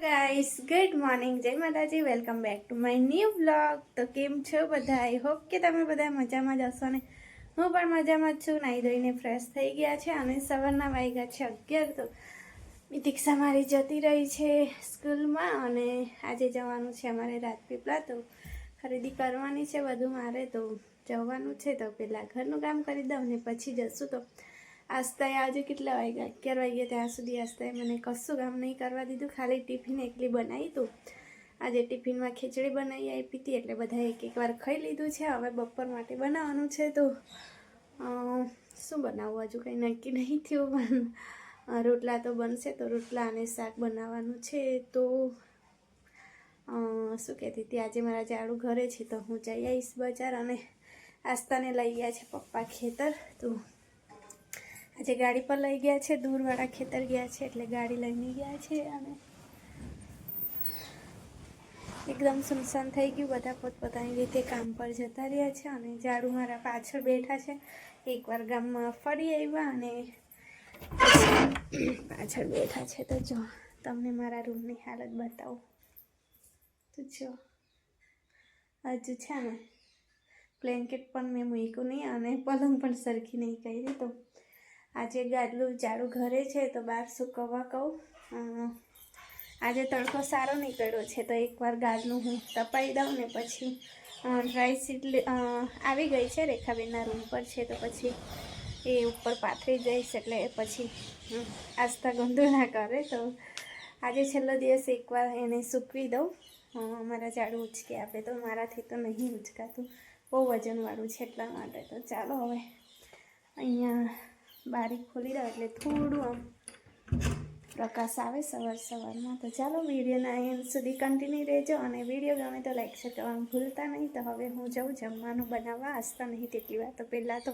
Guys, good morning. જય માતાજી. Welcome back to my new blog તો કેમ છો બધા? આઈ હોપ કે તમે બધા મજામાં જ હશો ને? હું પણ મજામાં જ છું. નાહી ધોઈને ફ્રેશ થઈ ગયા છે અને સવારના વાગ્યા છે અગિયાર. તો દીક્ષા મારી જતી રહી છે સ્કૂલમાં અને આજે જવાનું છે અમારે રાજપીપળા તો ખરીદી કરવાની છે બધું મારે. તો જવાનું છે તો પહેલાં ઘરનું કામ કરી દઉં ને પછી જશું. તો આસ્તાએ આજે કેટલા વાગ્યા? અગિયાર વાગ્યા ત્યાં સુધી આસ્તાએ મને કશું કામ નહીં કરવા દીધું. ખાલી ટિફિન એકલી બનાવી તું. આજે ટિફિનમાં ખીચડી બનાવી આપી હતી એટલે બધા એક એક વાર ખાઈ લીધું છે. હવે બપોર માટે બનાવવાનું છે તો શું બનાવવું? હજુ કંઈ નક્કી નહીં થયું, પણ રોટલા તો બનશે તો રોટલા અને શાક બનાવવાનું છે તો શું કહેતી હતી? આજે મારા જાડું ઘરે છે તો હું જઈ આવીશ બજાર અને આસ્તાને લઈ ગયા છે પપ્પા ખેતર. તો આજે ગાડી પર લઈ ગયા છે, દૂરવાળા ખેતર ગયા છે, એટલે ગાડી લઈને ગયા છે અને એકદમ સુનસાન થઈ ગયું. બધા પોતપોતાની રીતે કામ પર જતા રહ્યા છે અને ઝાડુ મારા પાછળ બેઠા છે. એકવાર ગામમાં ફરી આવ્યા અને પાછળ બેઠા છે. તો જો, તમને મારા રૂમની હાલત બતાવું. તો જો, હજુ છે ને બ્લેન્કેટ પણ મેં મૂક્યું નહીં અને પલંગ પણ સરખી નહીં કરી. તો આજે ગાદલું જાડું ઘરે છે તો બહાર સૂકવવા કહું. આજે તડકો સારો નીકળ્યો છે તો એકવાર ગાદલું હું તપાઈ દઉં ને પછી ડ્રાય સીટ આવી ગઈ છે રેખાબેનના રૂમ પર છે તો પછી એ ઉપર પાથરી જઈશ એટલે પછી આસ્થા ગંદુ ના કરે તો આજે છેલ્લો દિવસ એકવાર એને સૂકવી દઉં. મારા ઝાડુ ઉચકી આપે તો મારાથી તો નહીં ઉચકાતું. બહુ વજનવાળું છે એટલા માટે તો ચાલો હવે અહીંયા બારી ખોલી દઉં એટલે થોડું આમ પ્રકાશ આવે સવાર સવારમાં. તો ચાલો વિડીયોના એન્ડ સુધી કન્ટિન્યુ રહેજો અને વીડિયો ગમે તો લાઈક શેર કરવાનું ભૂલતા નહીં. તો હવે હું જાઉં જમવાનું બનાવવા. આસતા નહીં તેટલી વાર તો પહેલાં તો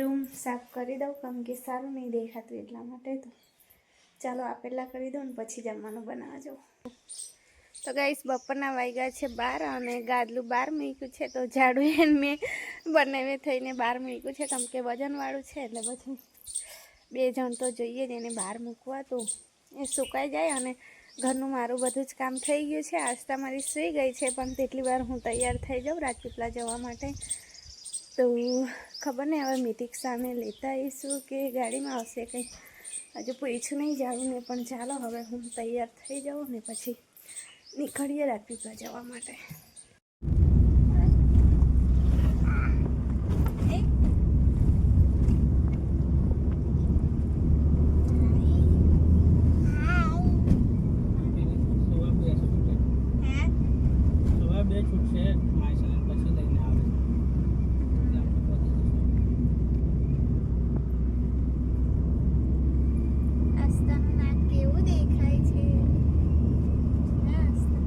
રૂમ સાફ કરી દઉં. કેમ કે સારું નહીં દેખાતું એટલા માટે તો. ચાલો આ પહેલાં કરી દઉં ને પછી જમવાનું બનાવવા જાઉં. તો ગાઈશ બપોરના વાગ્યા છે બાર અને ગાદલું બાર મૂક્યું છે. તો ઝાડુ એને મેં બંને થઈને બહાર મૂક્યું છે. કેમ કે વજનવાળું છે એટલે પછી બે જણ તો જોઈએ જ એને બહાર મૂકવા. તો એ સુકાઈ જાય અને ઘરનું મારું બધું જ કામ થઈ ગયું છે. આસ્તા મારી સૂઈ ગઈ છે, પણ તેટલી વાર હું તૈયાર થઈ જાઉં રાજપીપલા જવા માટે. તો ખબર નહીં, હવે મિતિક સામે લેતા આવીશું કે ગાડીમાં આવશે કંઈ. હજુ પૂછ્યું નહીં જાઉં ને પણ ચાલો હવે હું તૈયાર થઈ જાઉં ને પછી નીકળીએ રાજપીપળા જવા માટે સવા બે છૂટે સવા બે છૂટશે માયસલ પછી લઈને આવે એટલે આપણે પહોંચી જઈશું. આસ્તાનું નાક કેવું દેખાય છે હા, આસ્તા.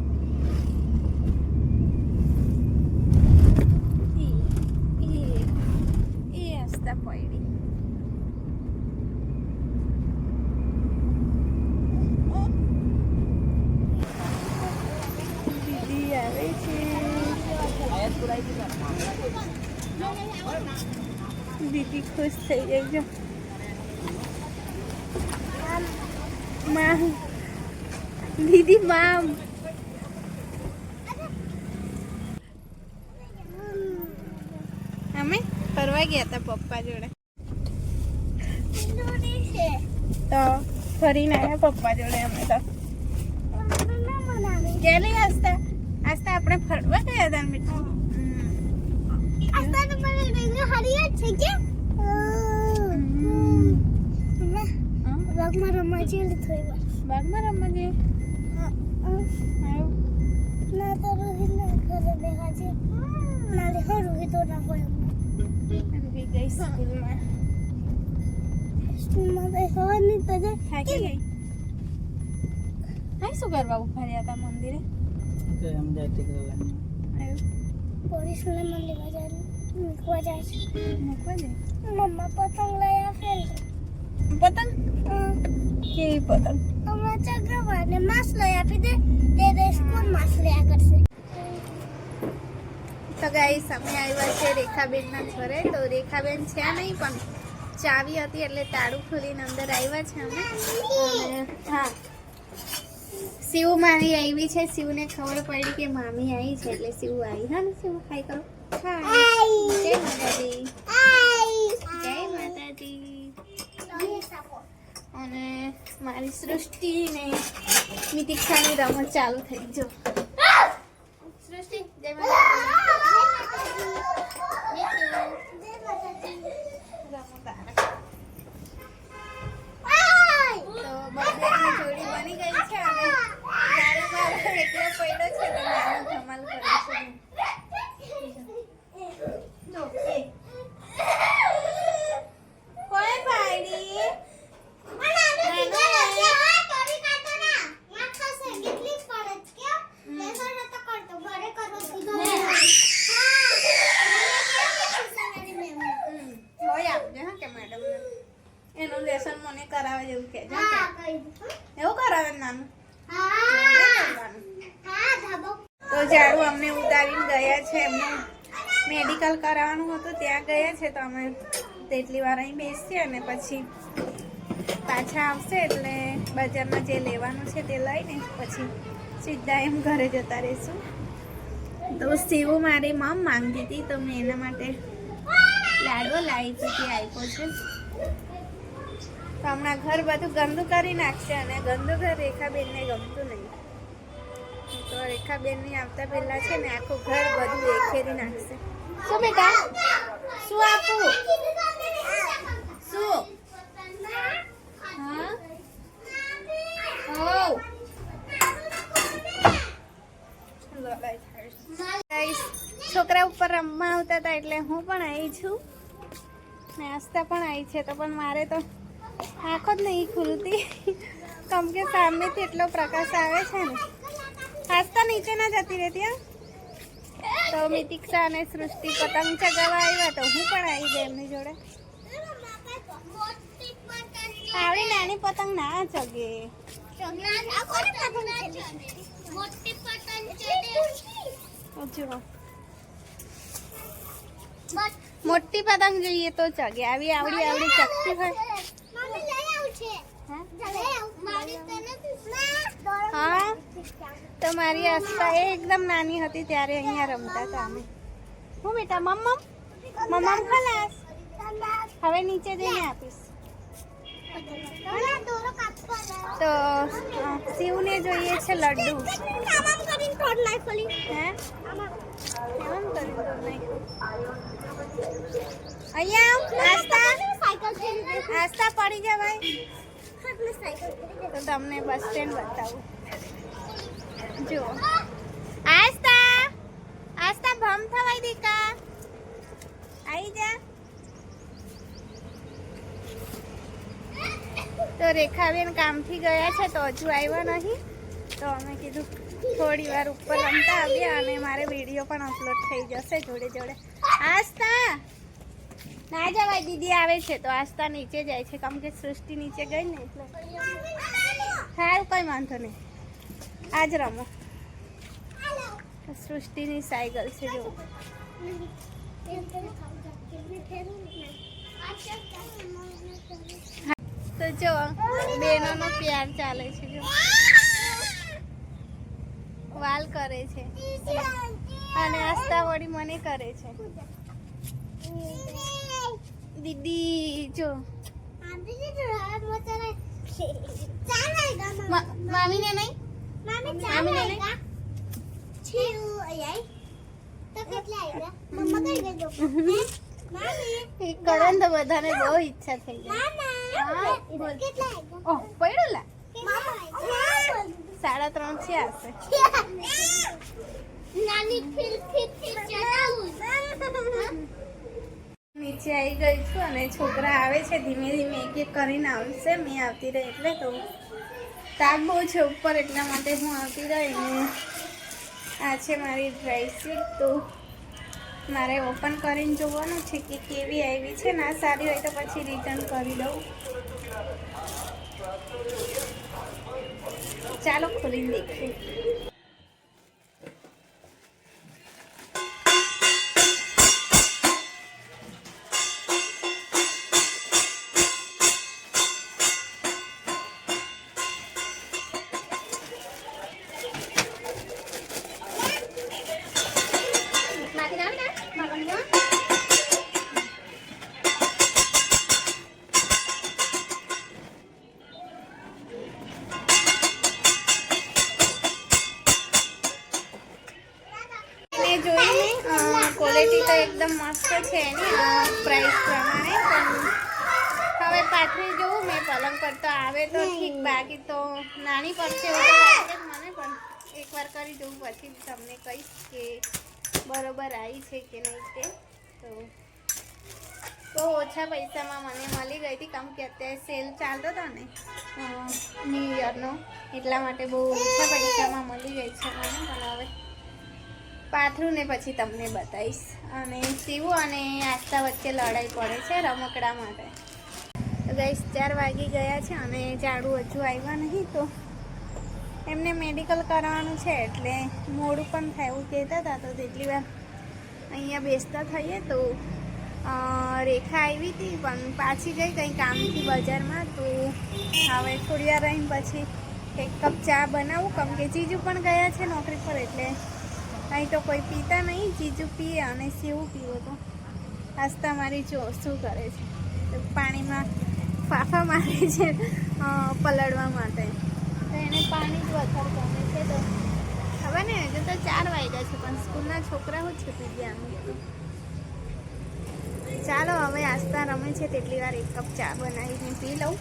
એ- એ- એ આસ્તા પડી દીદી આવે છે દીદી ખુશ થઈ ગઈ, જો. દીદી, મામ. અમે ફરવા ગયા હતા પપ્પા જોડે. તો ફરીને આવ્યા પપ્પા જોડે અમે તો. ગયેલી આસ્તા આસ્તા આપણે ફરવા ગયા હતા છે બેટા બાગમાં રમવા જઈએ આવ્યું રૂકી ગઈ સ્કૂલમાં થાકી ગઈ હા શું કરવા ઊભા રહ્યા હતા મંદિરે કે એમ જાય ટીકરા લાઈનમાં. આવ્યું પોલીસ ને મને લેવા જાય મૂકવા જાય છે મૂકવા દે મમ્મા પતંગ લઈ આપેલ પતંગ કેવી પતંગ હમણાં ચક્રવાળને માસ લઈ આપી દે તે દેશ કોણ માસ લયા કરશે તો ગાઈસ અમે આવ્યા છે રેખાબેનના ઘરે. તો રેખાબેન છે નહીં, પણ ચાવી હતી એટલે તાળું ખોલીને અંદર આવ્યા છે અમે. હા. શિવ મારી આવી છે. શિવને ખબર પડી કે મામી આવી છે, એટલે શિવ આવી. હા ને શિવ હાય કરો. હાય જય માતાજી જય માતાજી અને મારી સૃષ્ટિને મિતિક્ષાની રમત ચાલુ થઈ જો સૃષ્ટિ જય માતાજી રમત આવે. તો બધાની જોડી બની ગઈ છે અને મારો બાબા એકલો પડ્યો છે તો નાનો ધમાલ કરે છે જો એ કોઈ પાડી હમ, હોય આપજે હા કે મેડમ એનું લેસન મને કરાવે જેવું કે એવું કરાવે ને નાનું કરવાનું. તો ઝાડુ અમને ઉતારીને ગયા છે, એમનું મેડિકલ કરાવવાનું હતું, ત્યાં ગયા છે, તો અમે તેટલી વાર અહીં બેસીએ અને પછી પાછા આવશે એટલે બજારમાં જે લેવાનું છે તે લઈને પછી સીધા એમ ઘરે જતા રહીશું. તો શિવ મારી મમ માંગતી હતી, તો મેં એના માટે લાડવો લાવી હતી આપ્યો છે. તો હમણાં ઘર બધું ગંદુ કરી નાખશે અને ગંદુ ઘર રેખાબેનને ગમતું નહીં. તો રેખાબેનની આવતા પહેલા છે ને આખું ઘર બધું એખેરી નાખશે. શું બેટા? શું આપું? શું? છોકરા ઉપર રમવા આવતા હતા એટલે હું પણ આવી છું. નાસ્તા પણ આવી છે તો પણ મારે તો આંખો જ નહીં ખુલતી. કેમ કે સામેથી એટલો પ્રકાશ આવે છે ને. આસ્તા નીચે ના જતી રહેતી હા. તો મિતિક્ષા અને સૃષ્ટિ પતંગ ચગાવવા આવ્યા તો હું પણ આવી ગઈ એમની જોડે. આવડી નાની પતંગ ના ચગે. મોટી પતંગ મોટી પતંગ જોઈએ તો ચગે. આવી આવડી આવડી ચગતી હોય મમ્મી લઈ આવું છે હા? લઈ આવું મારી તને હા તો મારી આસ્થા એકદમ નાની હતી ત્યારે અહીંયા રમતા હતા અમે. હું બેટા મમ્મ મમ્મ ખલાસ? હવે નીચે જઈને આપીશ. તો શિવને જોઈએ છે લડ્ડુ. અહીંયા આસ્થા? આસ્થા પડી જવાય તો તમને બસ સ્ટેન્ડ બતાવું. જુઓ આસ્તા આસ્તા ભમ થવાય દીકા. આવી જા. તો રેખાબેન કામથી ગયા છે તો હજુ આવ્યા નહીં. તો અમે કીધું થોડી વાર ઉપર રમતા આવ્યા અને મારે વીડિયો પણ અપલોડ થઈ જશે જોડે જોડે. આસ્તા ના જવાય, દીદી આવે છે તો આસ્તા નીચે જાય છે. કેમ કે સૃષ્ટિ નીચે ગઈ ને એટલે. સારું કઈ વાંધો નહીં. આજ રમો. સૃષ્ટિની સાયકલ છે જો તો જો બેનોનો પ્યાર ચાલે છે જો વાલ કરે છે. અને આસ્તા વળી મને કરે છે. દીદી જો મામીને નહીં? મામીને નહીં એ કરે ને તો બધાને બહુ ઈચ્છા થઈ જાય સાડા ત્રણ છે હશે. નાની ફિલ ફિલ ફિલ ચડાવું. નીચે આવી ગઈ છું અને છોકરા આવે છે ધીમે ધીમે એક એક કરીને આવશે. મેં આવતી રહી એટલે તો તાપ બહુ છે ઉપર, એટલા માટે હું આવતી રહી આ છે મારી ડ્રાય શીટ, તો મારે ઓપન કરીને જોવાનું છે કે કેવી આવી છે. ના, સારી હોય તો પછી રિટર્ન કરી દઉં. ચાલો, ખોલીને દેખીએ. મેં જોઈને ક્વોલિટી તો એકદમ મસ્ત છે એની પ્રાઇસ પ્રમાણે. હવે પાછળ જોઉં મેં પલંગ પર તો આવે તો ઠીક, બાકી તો નાની પડશે એવું મને, પણ એકવાર કરી જોઉં, પછી તમને કહીશ કે બરોબર આવી છે કે નહીં તે. તો બહુ ઓછા પૈસામાં મને મળી ગઈ હતી કેમ કે અત્યારે સેલ ચાલતો હતો ને ન્યૂ યરનો એટલા માટે બહુ ઓછા પૈસામાં મળી ગઈ છે મને, પણ હવે પાથરું ને પછી તમને બતાવીશ. અને સીવું અને આસ્થા વચ્ચે લડાઈ પડે છે રમકડા માટે. તો ગઈશ ચાર વાગી ગયા છે અને ઝાડુ હજુ આવ્યા નહીં તો એમને મેડિકલ કરાવવાનું છે એટલે મોડું પણ થાય એવું કહેતા હતા. તો તેટલી વાર અહીંયા બેસતા થઈએ તો રેખા આવી હતી, પણ પાછી ગઈ કંઈ કામથી બજારમાં. તો હવે થોડી વાર રહીને પછી એક કપ ચા બનાવું. કેમ કે જીજુ પણ ગયા છે નોકરી પર એટલે અહીં તો કોઈ પીતા નહીં, જીજુ પીએ અને સેવું પીવો તો આસ્તા મારી જો, શું કરે છે? પાણીમાં ફાફા મારે છે પલળવા માટે. તો એને પાણી જ વધારે ગમે છે તો. ખબર ને હજુ તો ચાર વાગ્યા છે, પણ સ્કૂલના છોકરાઓ છૂટી ગયા ચાલો, હવે આસ્તા રમે છે, તેટલી વાર એક કપ ચા બનાવીને પી લઉં.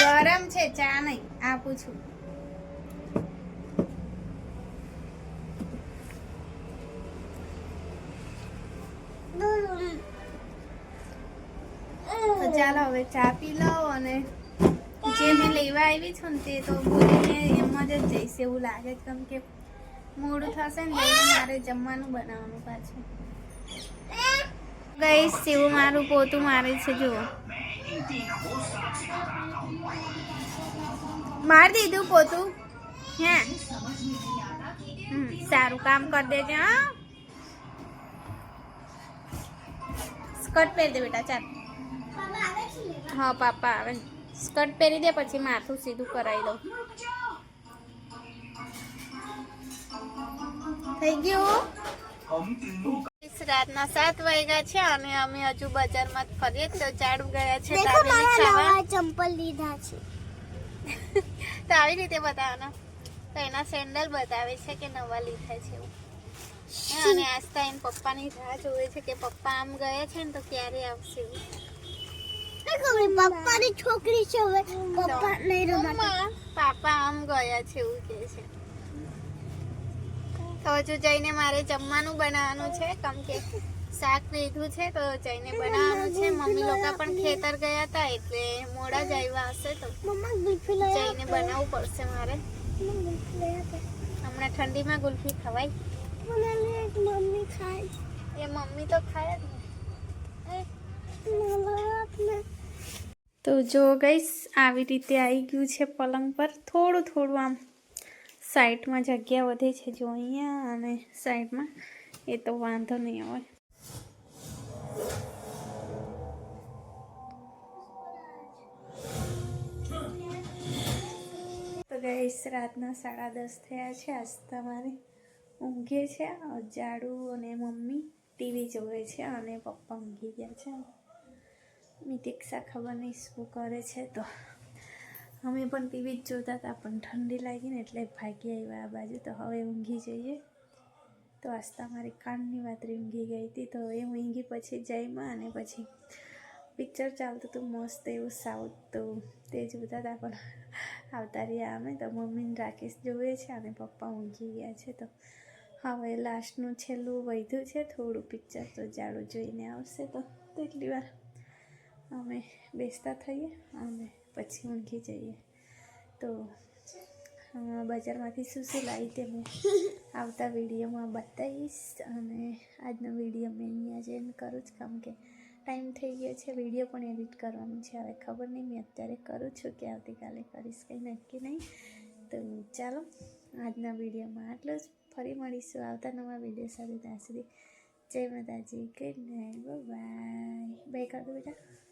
ગરમ છે, ચા નહીં આપું છું તો ચાલો હવે ચા પી લઉં અને જે મેં લેવા આવી છું ને તે તો બોલીને એમ જ જઈશ એવું લાગે છે, કેમ કે મોડું થશે ને મારે જમવાનું બનાવવાનું પાછું. ગઈ શિવ મારું પોતું મારે છે, જુઓ. માર દીધું પોતું. હે. સારું કામ કરી દેજે, હા. સ્કર્ટ પહેરી દે બેટા, ચાલ. હા પાપા આવે. સ્કર્ટ પહેરી દે પછી માથું સીધું કરાવી દઉં. થઈ ગયું? રાતના સાત વાગ્યા છે અને અમે હજુ બજારમાં ફરીએ. તો ચાડુ ગયા છે ચંપલ લીધા છે. તો આવી રીતે બતાવવાના. તો એના સેન્ડલ બતાવે છે કે નવા લીધા છે એવું. અને આસ્તા એમ પપ્પાની રાહ જોવે છે કે પપ્પા આમ ગયા છે ને તો ક્યારે આવશે એવું. દેખો મારી પપ્પાની છોકરી છે હવે. પપ્પા નહીં રમાતા. પાપા આમ ગયા છે એવું કે છે. તો હજુ જઈને મારે જમવાનું બનાવવાનું છે. કેમ કે શાક લીધું છે તો જઈને બનાવવાનું છે. મમ્મી લોકો પણ ખેતર ગયા હતા એટલે મોડા જ આવ્યા હશે તો જઈને બનાવવું પડશે મારે. હમણાં ઠંડીમાં ગુલ્ફી ખવાય. મમ્મી ખાય. એ મમ્મી તો ખાય જ ને તો જો ગઈશ આવી રીતે આવી ગયું છે પલંગ પર. થોડું થોડું આમ સાઈડમાં જગ્યા વધે છે જો અહીંયા અને સાઈડમાં, એ તો વાંધો નહીં આવે. ગઈશ રાતના સાડા દસ થયા છે. આજ તમારે ઊંઘે છે જાડુ અને મમ્મી ટીવી જોવે છે અને પપ્પા ઊંઘી ગયા છે. મિતિક્ષા ખબર નહીં શું કરે છે તો. અમે પણ ટીવી જ જોતા હતા, પણ ઠંડી લાગી ને એટલે ભાગી આવ્યા આ બાજુ. તો હવે ઊંઘી જઈએ. તો આસ્તા મારી કાનની વાતરી ઊંઘી ગઈ હતી. તો એ ઊંઘી પછી જઈમાં અને પછી પિક્ચર ચાલતું હતું, મસ્ત એવું સાઉથ તો તે જોતા હતા, પણ આવતા રહ્યા અમે. તો મમ્મીને રાકેશ જોવે છે અને પપ્પા ઊંઘી ગયા છે. તો હવે લાસ્ટનું છેલ્લું વધ્યું છે. થોડું પિક્ચર તો જાડું જોઈને આવશે તો. તેટલી વાર અમે બેસતા થઈએ અને પછી ઊંઘી જઈએ. તો બજારમાંથી શું શું લાવી તે મેં આવતા વિડીયોમાં બતાવીશ અને આજનો વીડિયો મેં અહીંયા જ કરું જ કેમ કે ટાઈમ થઈ ગયો છે, વીડિયો પણ એડિટ કરવાનું છે. હવે ખબર નહીં, મેં અત્યારે કરું છું કે આવતીકાલે કરીશ કંઈ નક્કી નહીં. તો ચાલો, આજના વિડીયોમાં આટલું જ. ફરી મળીશું આવતા નવા વીડિયો સાથે ત્યાં સુધી. જય માતાજી, ગુડ નાઇટ, બાય. બાય કર બેટા.